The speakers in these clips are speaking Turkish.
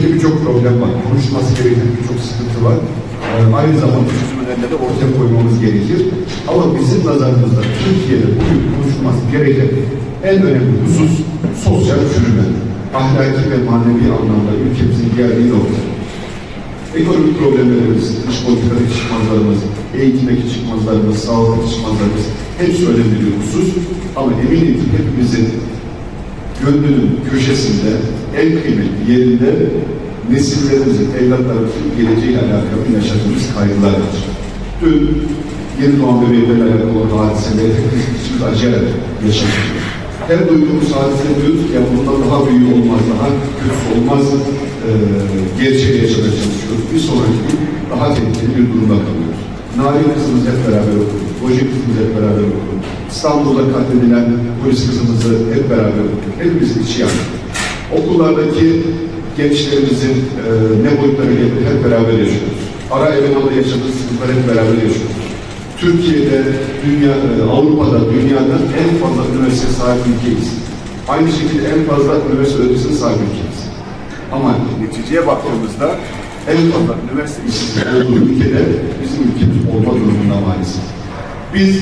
ülkede birçok problem var. Konuşulması gereken birçok sıkıntı var. Ee, aynı zamanda çözüm önerileri ortaya koymamız gerekir. Ama bizim nazarımızda Türkiye'de bugün konuşulması gereken en önemli husus sosyal çürüme. Ahlaki ve manevi anlamda ülkemizin geldiği nokta. Ekonomik problemlerimiz, dış politikadaki çıkmazlarımız, eğitimdeki çıkmazlarımız, sağlıktaki çıkmazlarımız hepsi önemli bir husus. Ama eminim ki hepimizin gönlünün köşesinde, en kıymetli yerinde nesillerimizin, evlatlarımızın geleceğiyle alakalı yaşadığımız kaygılar var. Dün yeni doğan bebeklerle alakalı hadiseleri hepimiz acıyarak yaşadık. Her duyduğumuz hadise diyoruz ki ya bundan daha büyüğü olmaz, daha kötüsü olmaz e, gerçeği yaşamaya çalışıyoruz. Bir sonraki gün daha tehlikeli bir durumda kalıyoruz. Narin kızımız hep beraber okuduk. Hoca kızımız hep beraber okuduk. İstanbul'da katledilen polis kızımızı hep beraber okuduk. Hepimizin içi yandı. Okullardaki gençlerimizin e, ne boyutlara geldiğini hep beraber yaşıyoruz. Ara elemanla yaşadığı sıkıntıları hep beraber yaşıyoruz. Türkiye'de, dünya, e, Avrupa'da, dünyada en fazla üniversite sahibi ülkeyiz. Aynı şekilde en fazla üniversite öğrencisine sahip ülkeyiz. Ama neticeye baktığımızda en fazla üniversite işsizliği olduğu ülkede bizim ülkemiz olma durumunda maalesef. Biz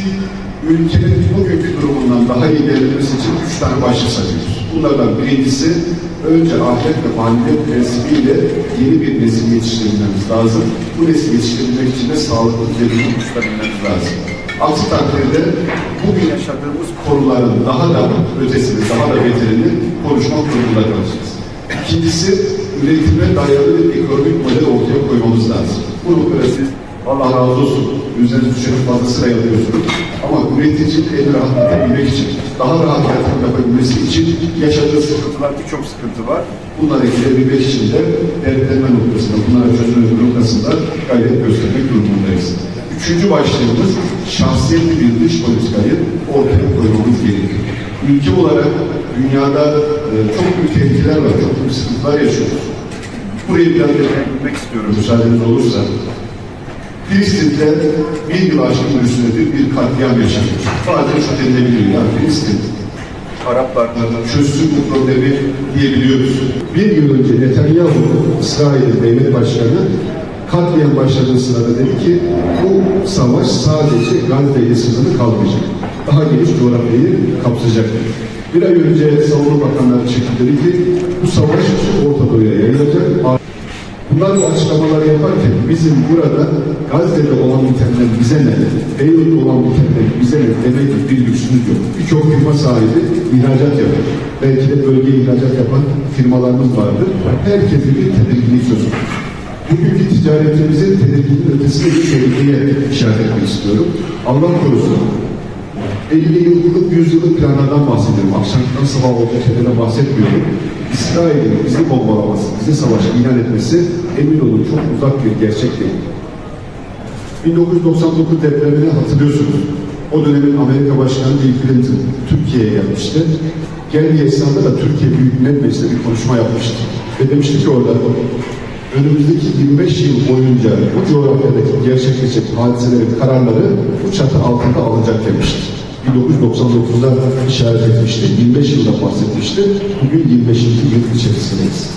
ülkenin bugünkü durumundan daha iyi ilerlemesi için üç tane başlık sayıyoruz. Bunlardan birincisi önce ahlak ve maneviyat prensibiyle yeni bir nesil yetiştirmemiz lazım. Bu nesil yetiştirmek için de sağlıklı düzenini kuşatabilmemiz lazım. Aksi takdirde bugün yaşadığımız konuların daha da ötesini, daha da beterini konuşmak durumunda kalacağız. İkincisi, üretime dayalı bir ekonomik model ortaya koymamız lazım. Bu noktada siz Allah razı olsun, üzerinize düşeni fazlasıyla yapıyorsunuz. Ama üretici en rahatlatabilmek için, daha rahat yatırım yapabilmesi için yaşadığı sıkıntılar, birçok sıkıntı var. Bunları giderebilmek için de dertlenme noktasında, bunlara çözüm noktasında gayret göstermek durumundayız. Üçüncü başlığımız, şahsiyetli bir dış politikayı ortaya koymamız gerekiyor. Ülke olarak dünyada e, çok büyük tehlikeler var, çok büyük sıkıntılar yaşıyoruz. Burayı biraz değerlendirmek istiyorum müsaadeniz olursa. Filistin'de bir yıl aşkın süredir bir katliam yaşanıyor. Bazen şu denilebiliyor. Yani Filistin, Araplarla çözsün bu problemi diyebiliyoruz. Bir yıl önce Netanyahu, İsrail devlet başkanı katliam başladığı sırada dedi ki bu savaş sadece Gazze ile sınırlı kalmayacak. Daha geniş coğrafyayı kapsayacak. Bir ay önce savunma bakanları çıktı dedi ki bu savaş Orta Doğu'ya yayılacak. Bunlar bu açıklamaları yaparken bizim burada Gazze'de olan bitenler bize ne, Beyrut'ta olan bitenler bize ne demek bir lüksümüz yok. Birçok firma sahibi ihracat yapar. Belki de bölgeye ihracat yapan firmalarımız vardır. Herkesin bir tedirginliği söz konusu. Bugünkü ticaretimizin tedirginliğin ötesinde bir tehlikeye işaret etmek istiyorum. Allah korusun 50 yıllık, 100 yıllık planlardan bahsediyorum. Akşamdan sabah olacak şeylerden bahsetmiyorum. İsrail'in bizi bombalaması, bize savaş ilan etmesi emin olun çok uzak bir gerçek değil. 1999 depremini hatırlıyorsunuz. O dönemin Amerika Başkanı Bill Clinton Türkiye'ye gelmişti. Geldiği esnada da Türkiye Büyük Millet Meclisi'nde bir konuşma yapmıştı. Ve demişti ki orada önümüzdeki 25 yıl boyunca bu coğrafyadaki gerçekleşecek hadiselerin kararları bu çatı altında alınacak demişti. 1999'da işaret etmişti. 25 yılda bahsetmişti. Bugün 25. yıl içerisindeyiz.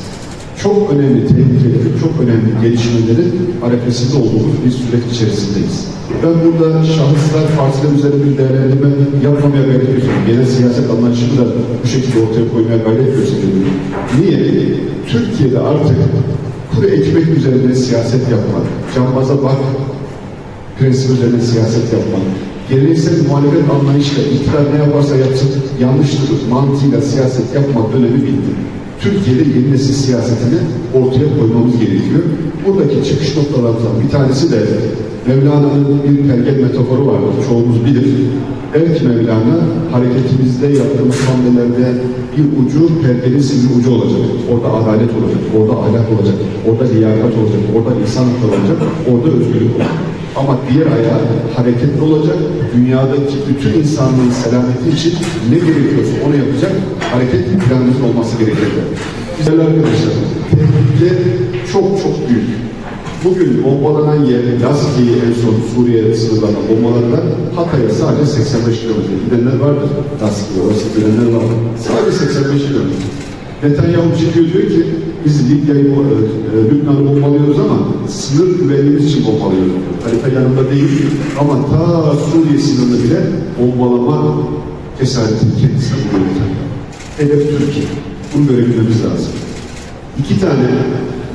Çok önemli tehlikeleri, çok önemli gelişmelerin arefesinde olduğumuz bir süreç içerisindeyiz. Ben burada şahıslar, partiler üzerinde bir değerlendirme yapmamaya gayret gösteriyorum. Genel siyaset anlayışımı da bu şekilde ortaya koymaya gayret gösteriyorum. Niye? Türkiye'de artık kuru ekmek üzerinde siyaset yapmak, cambaza bak prensibi üzerine siyaset yapmak, geleneksel muhalefet anlayışla iktidar ne yaparsa yapsın yanlıştır mantığıyla siyaset yapmak dönemi bitti. Türkiye'de yeni nesil siyasetini ortaya koymamız gerekiyor. Buradaki çıkış noktalarımızdan bir tanesi de Mevlana'nın bir pergel metaforu vardır, çoğumuz bilir. Ki Mevlana, hareketimizde yaptığımız hamlelerde bir ucu pergelin sivri ucu olacak. Orada adalet olacak, orada ahlak olacak, orada liyakat olacak, orada insan olacak, orada özgürlük olacak. Ama diğer ayağı hareketli olacak, dünyadaki bütün insanlığın selameti için ne gerekiyorsa onu yapacak, hareketli planımızın olması gerekecek. Güzel arkadaşlar, tehlike çok çok büyük. Bugün bombalanan yer, Laski'yi en son Suriye sınırlarına bombaladılar. Hatay'a sadece 85 kilometre gidenler vardır. Laski'ye orası gidenler var. Sadece 85 kilometre. Netanyahu çıkıyor diyor ki biz Libya'yı, e, Lübnan'ı bombalıyoruz ama sınır güvenliğimiz için bombalıyoruz. Harita yanında değil ama ta Suriye sınırını bile bombalama cesaretini kendisine buluyor. Hedef Türkiye. Bunu görebilmemiz lazım. İki tane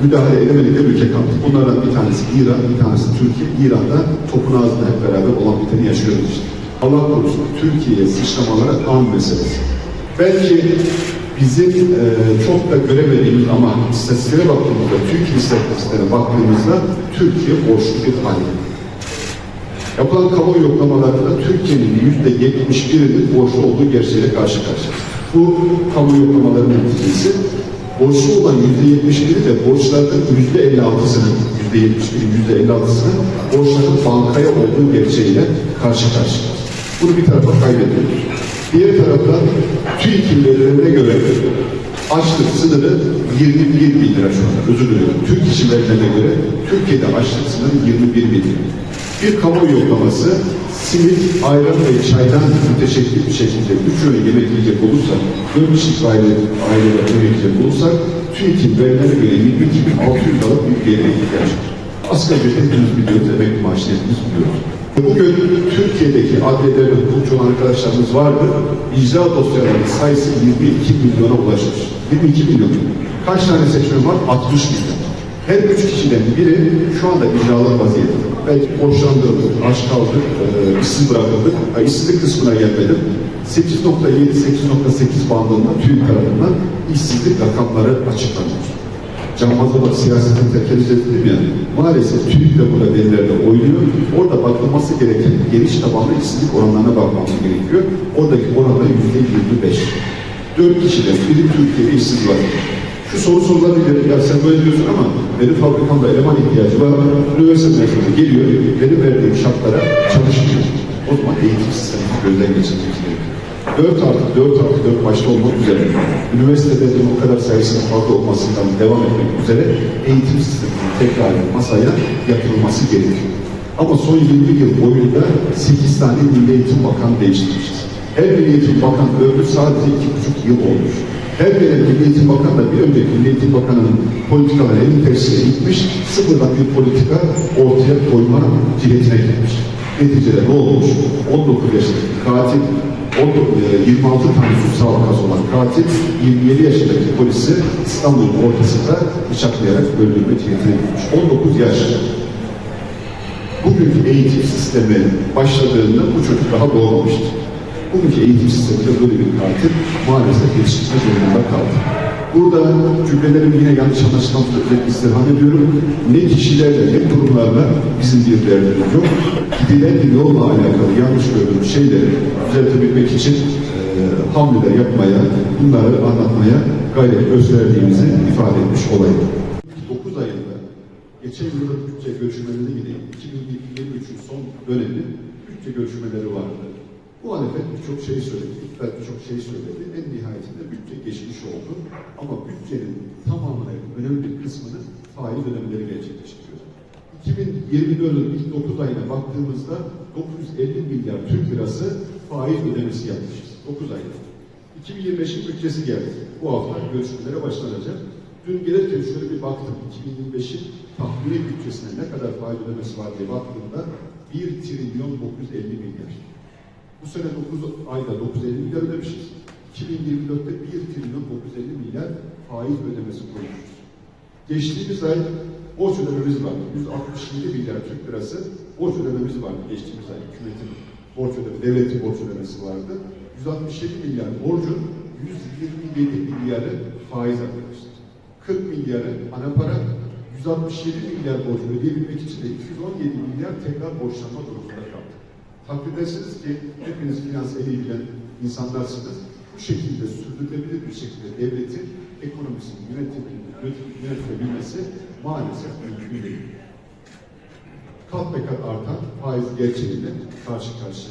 müdahale edemedik ülke kaldı. Bunlardan bir tanesi İran, bir tanesi Türkiye. İran'da topun ağzında hep beraber olan biteni yaşıyoruz işte. Allah korusun Türkiye'ye sıçramalara an meselesi. Belki bizim e, çok da göremediğimiz ama istatistiklere baktığımızda, Türkiye istatistiklerine baktığımızda Türkiye borçlu bir hale. Yapılan kamu yoklamalarında Türkiye'nin yüzde yetmiş birinin borçlu olduğu gerçeğiyle karşı karşıya. Bu kamu yoklamalarının neticesi. Borçlu olan yüzde yetmiş biri de borçlarının yüzde elli altısının, yüzde yetmiş birin yüzde elli altısının borçların bankaya olduğu gerçeğiyle karşı karşıya. Bunu bir tarafa kaybediyoruz. Diğer taraftan TÜİK'in verilerine göre açlık sınırı 21 bin lira şu anda. Özür diliyorum. Türk işi verilerine göre Türkiye'de açlık sınırı 21 bin lira. Bir kamu yoklaması simit, ayran ve çaydan müteşekkil bir şekilde üç öğün yemek yiyecek olursak, dört kişilik aile, ailede yemek yiyecek olursak, TÜİK'in verilerine göre 22.600 liralık bir yere ihtiyaç var. Asgari hepimiz biliyoruz, emekli hepimiz biliyoruz. Bugün Türkiye'deki adliyelerde hukukçu olan arkadaşlarımız vardı. İcra dosyalarının sayısı 22 milyona ulaşmış. 22 milyon. Kaç tane seçmen var? 60 milyon. Her üç kişiden biri şu anda icralı vaziyette. Belki borçlandırıldık, aç kaldık, e, işsiz bırakıldık. Ha, işsizlik kısmına gelmedim. 8.7-8.8 bandında TÜİK tarafından işsizlik rakamları açıklanmış. Canmazda bak siyasetin terk dedim ya. Maalesef TÜİK de burada verilerde oynuyor. Orada bakılması gereken geniş tabanlı işsizlik oranlarına bakmamız gerekiyor. Oradaki oranda yüzde 25. Dört kişiden biri Türkiye'de işsiz var. Şu soru sorulabilir. Ya sen böyle diyorsun ama benim fabrikamda eleman ihtiyacı var. Üniversite mezunu geliyor. Benim verdiğim şartlara çalışmıyor. O zaman eğitim sistemini gözden geçirmemiz gerekiyor. 4 artı 4 artı 4 başta olmak üzere üniversitede o kadar sayısının fazla olmasından devam etmek üzere eğitim sisteminin tekrar masaya yatırılması gerekiyor. Ama son 20 yıl boyunca 8 tane Milli Eğitim Bakanı değiştirmişiz. Her Milli Eğitim Bakanı ömrü sadece 2,5 yıl olmuş. Her gelen Milli Eğitim Bakanı da bir önceki Milli Eğitim Bakanı'nın politikaları tersine gitmiş, sıfırdan bir politika ortaya koyma cihetine gitmiş. Neticede ne olmuş? 19 yaşındaki katil 19, 26 tane suçsal vakası olan katil 27 yaşındaki polisi İstanbul'un ortasında bıçaklayarak öldürme cihetine gitmiş. 19 yaş. Bugünkü eğitim sistemi başladığında bu çocuk daha doğmamıştı. Bugünkü eğitim sisteminde böyle bir katil maalesef yetiştirme durumunda kaldı. Burada cümlelerimi yine yanlış anlaşılmamak üzere istirham ediyorum. Ne kişilerle ne kurumlarla bizim bir derdimiz yok. Gidilen yolla alakalı yanlış gördüğümüz şeyleri düzeltebilmek için e, hamleler yapmaya, bunları anlatmaya gayret gösterdiğimizi ifade etmiş olayım. 9 ayında geçen yılın bütçe görüşmelerine yine 2023'ün son dönemi bütçe görüşmeleri vardı. Muhalefet birçok şey söyledi, iktidar birçok şey söyledi. En nihayetinde bütçe geçmiş oldu. Ama bütçenin tamamına önemli bir kısmını faiz ödemeleri gerçekleştiriyor. 2024'ün ilk 9 ayına baktığımızda 950 milyar Türk lirası faiz ödemesi yapmışız. 9 ayda. 2025'in bütçesi geldi. Bu hafta görüşmelere başlanacak. Dün gelirken şöyle bir baktım. 2025'in tahmini bütçesine ne kadar faiz ödemesi var diye baktığımda 1 trilyon 950 milyar. Bu sene 9 ayda 950 milyar ödemişiz. 2024'te 1 trilyon 950 milyar faiz ödemesi koymuşuz. Geçtiğimiz ay borç ödememiz vardı. 167 milyar Türk lirası borç ödememiz vardı geçtiğimiz ay. Hükümetin borç ödeme, devletin borç ödemesi vardı. 167 milyar borcun 127 milyarı faiz arkadaşlar. 40 milyarı ana para, 167 milyar borcu ödeyebilmek için de 217 milyar tekrar borçlanma durumunda kaldık. Takdir edersiniz ki hepiniz finans bilen insanlarsınız. Bu şekilde sürdürülebilir bir şekilde devletin ekonomisini yönetebilmesi, yönetebilmesi maalesef mümkün değil. Kat be kat artan faiz gerçeğiyle karşı karşıyayız.